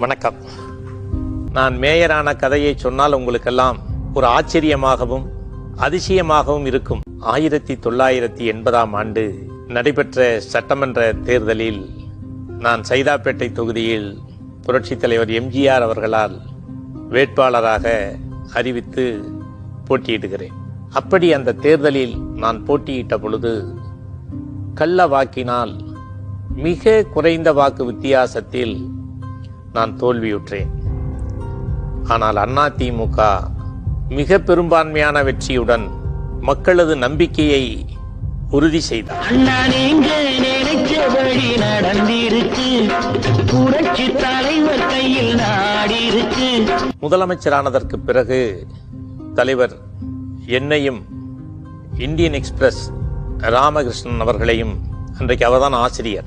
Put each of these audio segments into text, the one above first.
வணக்கம். நான் மேயரான கதையை சொன்னால் உங்களுக்கெல்லாம் ஒரு ஆச்சரியமாகவும் அதிசயமாகவும் இருக்கும். ஆயிரத்தி தொள்ளாயிரத்தி எண்பதாம் ஆண்டு நடைபெற்ற சட்டமன்ற தேர்தலில் நான் சைதாப்பேட்டை தொகுதியில் புரட்சித் தலைவர் எம்ஜிஆர் அவர்களால் வேட்பாளராக அறிவித்து போட்டியிடுகிறேன். அப்படி அந்த தேர்தலில் நான் போட்டியிட்ட பொழுது கள்ள வாக்கினால் மிக குறைந்த வாக்கு வித்தியாசத்தில் நான் தோல்வியுற்றேன். ஆனால் அதிமுக மிக பெரும்பான்மையான வெற்றியுடன் மக்களது நம்பிக்கையை உறுதி செய்தார். அண்ணா முதலமைச்சரானதற்கு பிறகு தலைவர் என்னையும் இந்தியன் எக்ஸ்பிரஸ் ராமகிருஷ்ணன் அவர்களையும் அன்றைக்கு அவர்தான் ஆசிரியர்.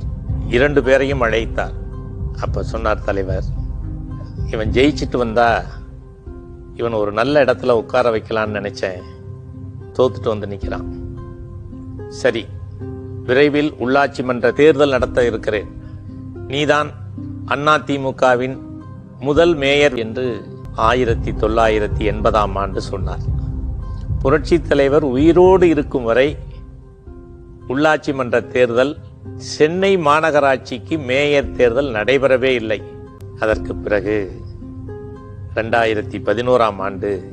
இரண்டு பேரையும் அழைத்தார். அப்போ சொன்னார் தலைவர் இவன் ஜெயிச்சிட்டு வந்தா இவன் ஒரு நல்ல இடத்துல உட்கார வைக்கலான்னு நினைச்சேன். தோத்துட்டு வந்து நிற்கிறான் சரி விரைவில் உள்ளாட்சி மன்ற தேர்தல் நடத்த இருக்கிறேன். நீதான் அண்ணா திமுகவின் முதல் மேயர் என்று ஆயிரத்தி தொள்ளாயிரத்தி எண்பதாம் ஆண்டு சொன்னார். புரட்சி தலைவர் உயிரோடு இருக்கும் வரை உள்ளாட்சி மன்ற தேர்தல் சென்னை மாநகராட்சிக்கு மேயர் தேர்தல் நடைபெறவே இல்லை. அதற்கு பிறகு ரெண்டாயிரத்தி பதினோராம் ஆண்டு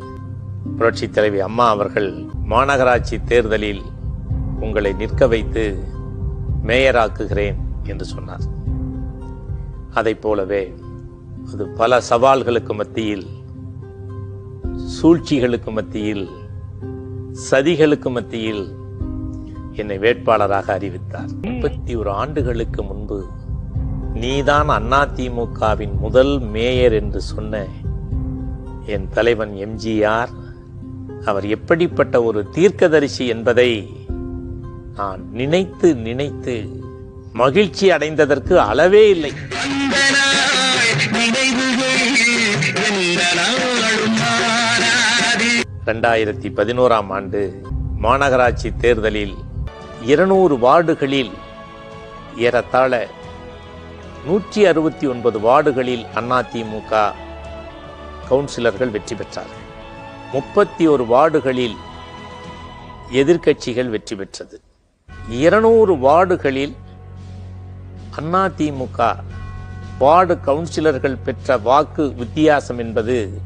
புரட்சி தலைவி அம்மா அவர்கள் மாநகராட்சி தேர்தலில் உங்களை நிற்க வைத்து மேயராக்குகிறேன் என்று சொன்னார். அதைப் போலவே அது பல சவால்களுக்கு மத்தியில் சூழ்ச்சிகளுக்கு மத்தியில் சதிகளுக்கு மத்தியில் என்னை வேட்பாளராக அறிவித்தார். முப்பத்தி ஒரு ஆண்டுகளுக்கு முன்பு நீதான் அதிமுகவின் முதல் மேயர் என்று சொன்ன என் தலைவன் எம்ஜிஆர் அவர் எப்படிப்பட்ட ஒரு தீர்க்கதரிசி என்பதை நான் நினைத்து நினைத்து மகிழ்ச்சி அடைந்ததற்கு அளவே இல்லை. ரெண்டாயிரத்தி பதினோராம் ஆண்டு மாநகராட்சி தேர்தலில் இருநூறு வார்டுகளில் ஏறத்தாழ நூற்றி அறுபத்தி ஒன்பது வார்டுகளில் அதிமுக கவுன்சிலர்கள் வெற்றி பெற்றார்கள். முப்பத்தி ஒரு வார்டுகளில் எதிர்க்கட்சிகள் வெற்றி பெற்றது. இருநூறு வார்டுகளில் அதிமுக வார்டு கவுன்சிலர்கள் பெற்ற வாக்கு வித்தியாசம் என்பது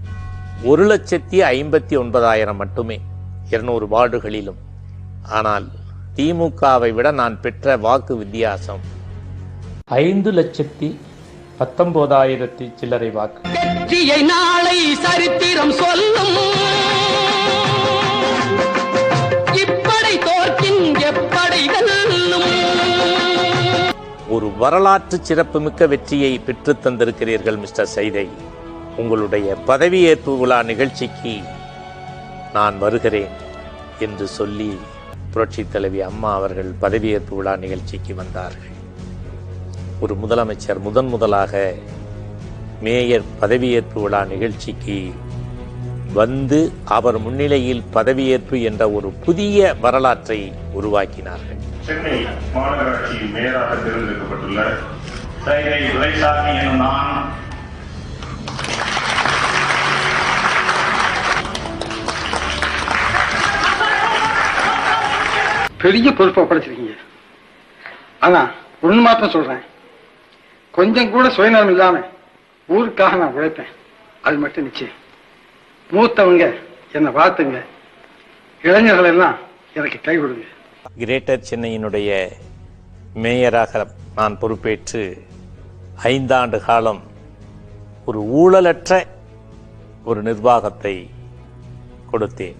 ஒரு லட்சத்தி ஐம்பத்தி ஒன்பதாயிரம் மட்டுமே இருநூறு வார்டுகளிலும். ஆனால் திமுகவை விட நான் பெற்ற வாக்கு வித்தியாசம். ஐந்து லட்சத்தி பத்தொன்பதாயிரத்தி சில்லறை வாக்கு. வெற்றியை நாளை சரித்திரம் சொல்லும். இப்படை தோற்கின் எப்படை ஒரு வரலாற்று சிறப்புமிக்க வெற்றியை பெற்றுத் தந்திருக்கிறீர்கள் மிஸ்டர் சைதை. உங்களுடைய பதவியேற்பு விழா நிகழ்ச்சிக்கு நான் வருகிறேன் என்று சொல்லி புரட்சித் தலைவி அம்மா அவர்கள் பதவியேற்பு விழா நிகழ்ச்சிக்கு வந்தார்கள். ஒரு முதலமைச்சர் முதன் முதலாக மேயர் பதவியேற்பு விழா நிகழ்ச்சிக்கு வந்து அவர் முன்னிலையில் பதவியேற்பு என்ற ஒரு புதிய வரலாற்றை உருவாக்கினார்கள். சென்னை மாநகராட்சி மேயராக தேர்ந்தெடுக்கப்பட்டுள்ள பெரிய பொறுப்பை ஒப்படைச்சிருக்கீங்க. ஆனா ஒண்ணு மாத்திரம் சொல்றேன். கொஞ்சம் கூட சுயநலம் இல்லாம ஊருக்காக நான் உழைப்பேன். அது மட்டும் நிச்சயம். மூத்தவங்க என்னை வாழ்த்துங்க. இளைஞர்கள் எல்லாம் எனக்கு கை கொடுங்க. கிரேட்டர் சென்னையினுடைய மேயராக நான் பொறுப்பேற்று ஐந்தாண்டு காலம் ஒரு ஊழலற்ற ஒரு நிர்வாகத்தை கொடுத்தேன்.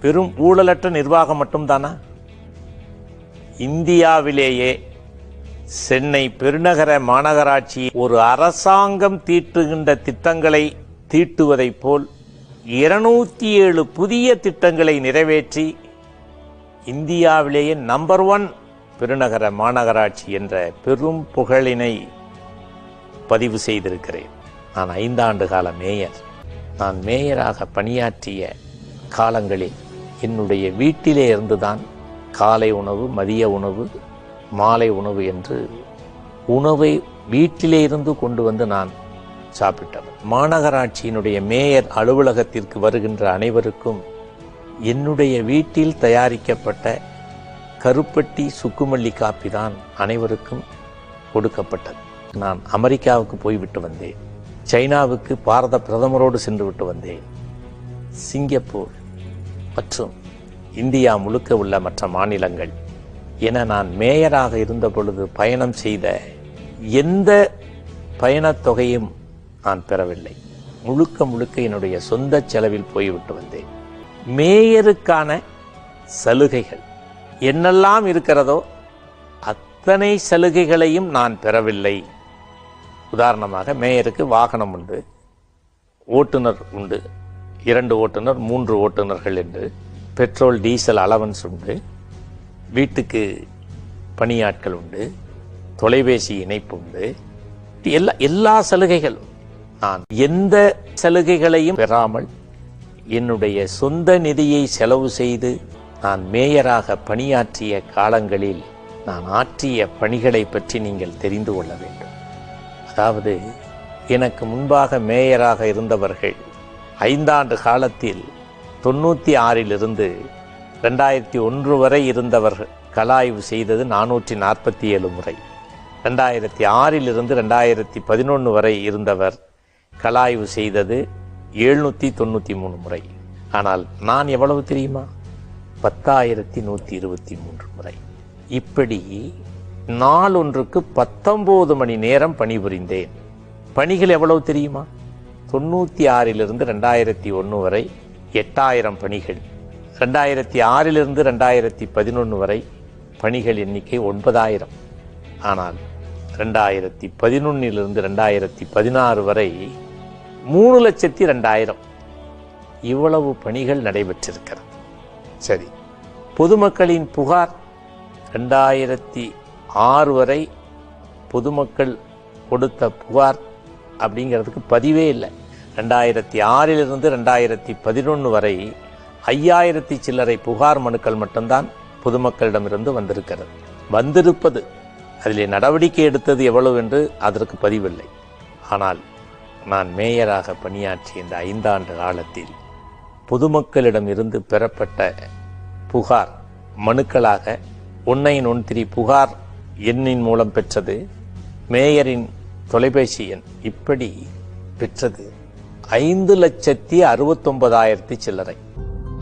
பெரும் ஊழலற்ற நிர்வாகம் மட்டும்தானா? இந்தியாவிலேயே சென்னை பெருநகர மாநகராட்சி ஒரு அரசாங்கம் தீட்டுகின்ற திட்டங்களை தீட்டுவதைப் போல் இருநூத்தி ஏழு புதிய திட்டங்களை நிறைவேற்றி இந்தியாவிலேயே நம்பர் ஒன் பெருநகர மாநகராட்சி என்ற பெரும் புகழினை பதிவு செய்திருக்கிறேன். நான் ஐந்தாண்டு கால மேயர். நான் மேயராக பணியாற்றிய காலங்களில் என்னுடைய வீட்டிலே இருந்துதான் காலை உணவு மதிய உணவு மாலை உணவு என்று உணவை வீட்டிலே இருந்து கொண்டு வந்து நான் சாப்பிட்டவர் மாநகராட்சியினுடைய மேயர் அலுவலகத்திற்கு வருகின்ற அனைவருக்கும் என்னுடைய வீட்டில் தயாரிக்கப்பட்ட கருப்பட்டி சுக்குமல்லி காப்பி தான் அனைவருக்கும் கொடுக்கப்பட்டது. நான் அமெரிக்காவுக்கு போய்விட்டு வந்தேன். சைனாவுக்கு பாரத பிரதமரோடு சென்று விட்டு வந்தேன். சிங்கப்பூர் மற்றும் இந்தியா முழுக்க உள்ள மற்ற மாநிலங்கள். என நான் மேயராக இருந்த பொழுது பயணம் செய்த எந்த பயணத் தொகையும் நான் பெறவில்லை. முழுக்க முழுக்க என்னுடைய சொந்த செலவில் போய்விட்டு வந்தேன். மேயருக்கான சலுகைகள் என்னெல்லாம் இருக்கிறதோ அத்தனை சலுகைகளையும் நான் பெறவில்லை. உதாரணமாக மேயருக்கு வாகனம் உண்டு ஓட்டுநர் உண்டு இரண்டு ஓட்டுநர் மூன்று ஓட்டுநர்கள் என்று பெட்ரோல் டீசல் அலவன்ஸ் உண்டு. வீட்டுக்கு பணியாட்கள் உண்டு. தொலைபேசி இணைப்பு உண்டு. எல்லா எல்லா சலுகைகளும். நான் எந்த சலுகைகளையும் பெறாமல் என்னுடைய சொந்த நிதியை செலவு செய்து நான் மேயராக பணியாற்றிய காலங்களில் நான் ஆற்றிய பணிகளை பற்றி நீங்கள் தெரிந்து கொள்ள வேண்டும். அதாவது எனக்கு முன்பாக மேயராக இருந்தவர்கள் ஐந்தாண்டு காலத்தில் தொண்ணூற்றி ஆறிலிருந்து ரெண்டாயிரத்தி ஒன்று வரை இருந்தவர்கள் கலாய்வு செய்தது நானூற்றி நாற்பத்தி ஏழு முறை. ரெண்டாயிரத்தி ஆறிலிருந்து ரெண்டாயிரத்தி பதினொன்று வரை இருந்தவர் கலாய்வு செய்தது எழுநூற்றி தொண்ணூற்றி மூணு முறை. ஆனால் நான் எவ்வளவு தெரியுமா? பத்தாயிரத்தி நூற்றி இருபத்தி மூன்று முறை. இப்படி நாள் ஒன்றுக்கு பத்தொம்போது மணி நேரம் பணிபுரிந்தேன். பணிகள் எவ்வளவு தெரியுமா? தொண்ணூற்றி ஆறிலிருந்து ரெண்டாயிரத்தி ஒன்று வரை எட்டாயிரம் பணிகள். ரெண்டாயிரத்தி ஆறிலிருந்து ரெண்டாயிரத்தி பதினொன்று வரை பணிகள் எண்ணிக்கை ஒன்பதாயிரம். ஆனால் ரெண்டாயிரத்தி பதினொன்னிலிருந்து ரெண்டாயிரத்தி பதினாறு வரை மூணு லட்சத்தி ரெண்டாயிரம் இவ்வளவு பணிகள் நடைபெற்றிருக்கிறது. சரி பொதுமக்களின் புகார். ரெண்டாயிரத்தி ஆறு வரை பொதுமக்கள் கொடுத்த புகார் அப்படிங்கிறதுக்கு பதிவே இல்லை. ரெண்டாயிரத்தி ஆறிலிருந்து ரெண்டாயிரத்தி பதினொன்று வரை ஐயாயிரத்தி சில்லறை புகார் மனுக்கள் மட்டும்தான் பொதுமக்களிடமிருந்து வந்திருக்கிறது. வந்திருப்பது அதில் நடவடிக்கை எடுத்தது எவ்வளவு என்று அதற்கு பதிவில்லை. ஆனால் நான் மேயராக பணியாற்றிய இந்த ஐந்தாண்டு காலத்தில் பொதுமக்களிடம் இருந்து பெறப்பட்ட புகார் மனுக்களாக ஒன் ஒன் த்ரீ புகார் எண்ணின் மூலம் பெற்றது மேயரின் தொலைபேசி எண் இப்படி பெற்றது. ஐந்து லட்சத்தி அறுபத்தொன்பதாயிரத்தி சில்லறை.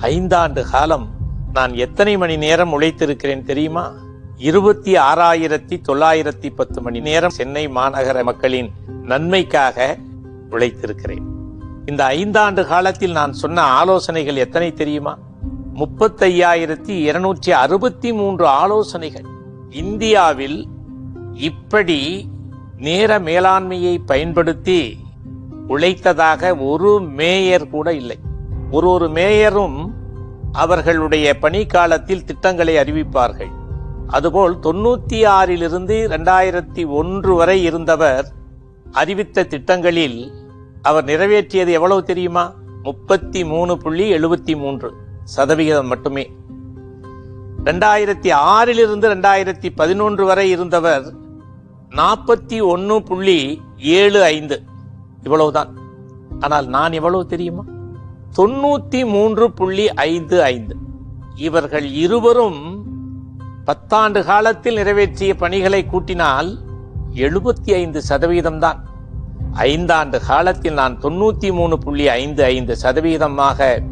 ஐந்தாண்டு காலம் நான் எத்தனை மணி நேரம் உழைத்திருக்கிறேன் தெரியுமா? இருபத்தி ஆறாயிரத்தி தொள்ளாயிரத்தி பத்து மணி நேரம் சென்னை மாநகர மக்களின் நன்மைக்காக உழைத்திருக்கிறேன். இந்த ஐந்தாண்டு காலத்தில் நான் சொன்ன ஆலோசனைகள் எத்தனை தெரியுமா? முப்பத்தையாயிரத்தி இருநூற்றி அறுபத்தி மூன்று ஆலோசனைகள். இந்தியாவில் இப்படி நேர மேலாண்மையை பயன்படுத்தி உழைத்ததாக ஒரு மேயர் கூட இல்லை. ஒரு ஒரு மேயரும் அவர்களுடைய பணிக்காலத்தில் திட்டங்களை அறிவிப்பார்கள். அதுபோல் தொண்ணூத்தி ஆறிலிருந்து ரெண்டாயிரத்தி ஒன்று வரை இருந்தவர் அறிவித்த திட்டங்களில் அவர் நிறைவேற்றியது எவ்வளவு தெரியுமா? முப்பத்தி மூணு புள்ளி எழுபத்தி மூன்று சதவிகிதம் மட்டுமே. ரெண்டாயிரத்தி ஆறிலிருந்து ரெண்டாயிரத்தி பதினொன்று வரை இருந்தவர் நாற்பத்தி ஒன்று புள்ளி ஏழு ஐந்து இவ்வளவுதான். ஆனால் நான் எவ்வளவு தெரியுமா? தொண்ணூத்தி மூன்று புள்ளி ஐந்து ஐந்து. இவர்கள் இருவரும் பத்தாண்டு காலத்தில் நிறைவேற்றிய பணிகளை கூட்டினால் எழுபத்தி ஐந்து சதவீதம் தான் ஐந்தாண்டு காலத்தில் நான் தொண்ணூத்தி மூணு புள்ளி ஐந்து ஐந்து சதவீதமாக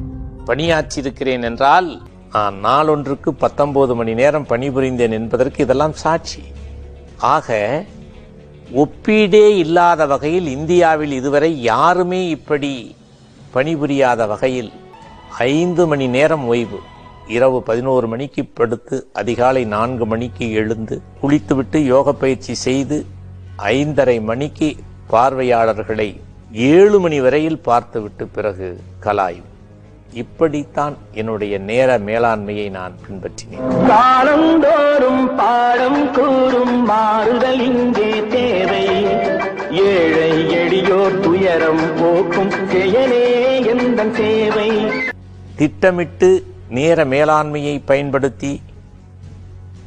பணியாற்றியிருக்கிறேன் என்றால் நான் நாளொன்றுக்கு பத்தொன்பது மணி நேரம் பணிபுரிந்தேன் என்பதற்கு இதெல்லாம் சாட்சி. ஆக ஒப்பீடே இல்லாத வகையில் இந்தியாவில் இதுவரை யாருமே இப்படி பணிபுரியாத வகையில் ஐந்து மணி நேரம் ஓய்வு இரவு பதினோரு மணிக்கு படுத்து அதிகாலை நான்கு மணிக்கு எழுந்து குளித்துவிட்டு யோக பயிற்சி செய்து ஐந்தரை மணிக்கு பார்வையாளர்களை ஏழு மணி வரையில் பார்த்துவிட்டு பிறகு கலாயும் இப்படித்தான் என்னுடைய நேர மேலாண்மையை நான் பின்பற்றினேன். செயலே எந்த சேவை? திட்டமிட்டு நேர மேலாண்மையை பயன்படுத்தி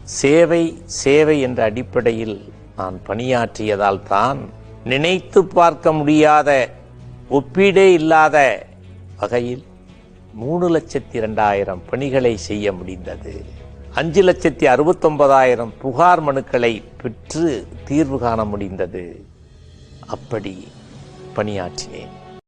சேவை சேவை என்ற அடிப்படையில் நான் பணியாற்றியதால் தான் நினைத்து பார்க்க முடியாத ஒப்பீடே இல்லாத வகையில் மூணு லட்சத்தி இரண்டாயிரம் பணிகளை செய்ய முடிந்தது. அஞ்சு லட்சத்தி அறுபத்தொன்பதாயிரம் புகார் மனுக்களை பெற்று தீர்வு காண முடிந்தது. அப்படி பணியாற்றினேன்.